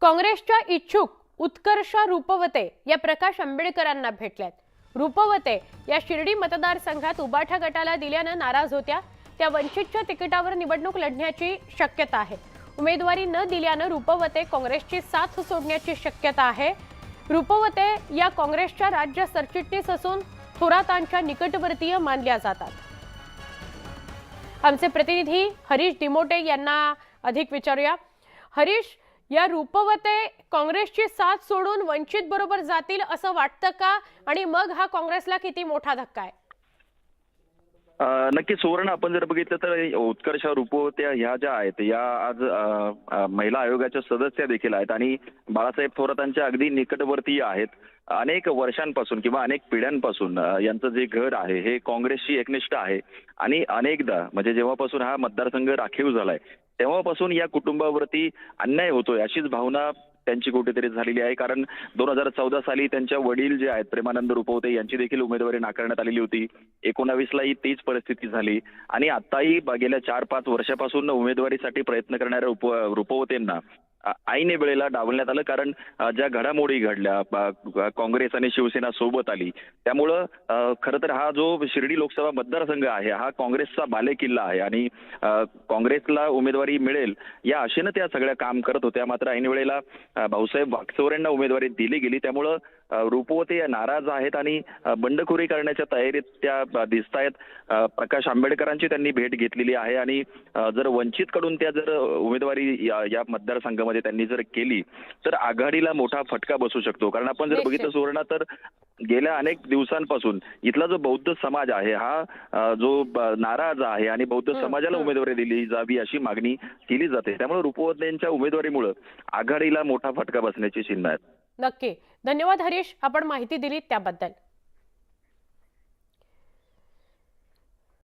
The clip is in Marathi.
काँग्रेसच्या इच्छुक उत्कर्ष रूपवते या प्रकाश आंबेडकरांना भेटल्यात. रूपवते या शिर्डी मतदारसंघात उबाठा गटाला दिल्यानं नाराज होत्या. त्या वंचितच्या तिकिटावर निवडणूक लढण्याची शक्यता आहे. उमेदवारी न दिल्यानं रूपवते काँग्रेसची साथ सोडण्याची शक्यता आहे. रूपवते या काँग्रेसच्या राज्य सरचिटणीस असून थोरातांच्या निकटवर्तीय मानल्या जातात. आमचे प्रतिनिधी हरीश डिमोटे यांना अधिक विचारूया. हरीश या रूपवते काँग्रेसची साथ सोडून वंचित बरोबर जातील असं वाटतं का? आणि मग हा काँग्रेसला किती मोठा धक्का आहे? नक्की सुवर्ण आपण जर बघितलं तर उत्कर्ष रूपवत्या ह्या ज्या आहेत या आज महिला आयोगाच्या सदस्य देखील आहेत आणि बाळासाहेब थोरातांच्या अगदी निकटवर्तीय आहेत. अनेक वर्षांपासून किंवा अनेक पिढ्यांपासून यांचं जे घर आहे हे काँग्रेसशी एकनिष्ठ आहे. आणि अनेकदा म्हणजे जेव्हापासून हा मतदारसंघ राखीव झालाय तेव्हापासून या कुटुंबावरती अन्याय होतोय अशीच भावना त्यांची कुठेतरी झालेली आहे. कारण दोन हजार चौदा साली त्यांच्या वडील जे आहेत प्रेमानंद रुपवते यांची देखील उमेदवारी नाकारण्यात आलेली होती. एकोणावीसलाही तीच परिस्थिती झाली. आणि आताही गेल्या चार पाच वर्षापासून उमेदवारीसाठी प्रयत्न करणाऱ्या रूप ऐन वेळेला डावलण्यात आलं. कारण ज्या घडामोडी घडल्या काँग्रेस आणि शिवसेना सोबत आली त्यामुळं खरं तर हा जो शिर्डी लोकसभा मतदारसंघ आहे हा काँग्रेसचा बालेकिल्ला आहे. आणि काँग्रेसला उमेदवारी मिळेल या आशेनं त्या सगळ्या काम करत होत्या. मात्र ऐन वेळेला भाऊसाहेब वागचौर यांना उमेदवारी दिली गेली. त्यामुळं रूपवते या नाराज आहेत आणि बंडखोरी करण्याच्या तयारीत त्या दिसत आहेत प्रकाश आंबेडकरांची त्यांनी भेट घेतलेली आहे आणि जर वंचितकडून त्या जर उमेदवारी या या मतदारसंघामध्ये त्यांनी जर केली तर आघाडीला मोठा फटका बसू शकतो कारण आपण जर. बघितलं सुवर्ण तर गेल्या अनेक दिवसांपासून इथला जो बौद्ध समाज आहे हा जो नाराज आहे आणि बौद्ध समाजाला. उमेदवारी दिली जावी अशी मागणी केली जाते त्यामुळे रूपवतेंच्या उमेदवारीमुळे आघाडीला मोठा फटका बसण्याची चिन्ह आहेत नक्की. धन्यवाद हरीश आपण माहिती दिली त्याबद्दल.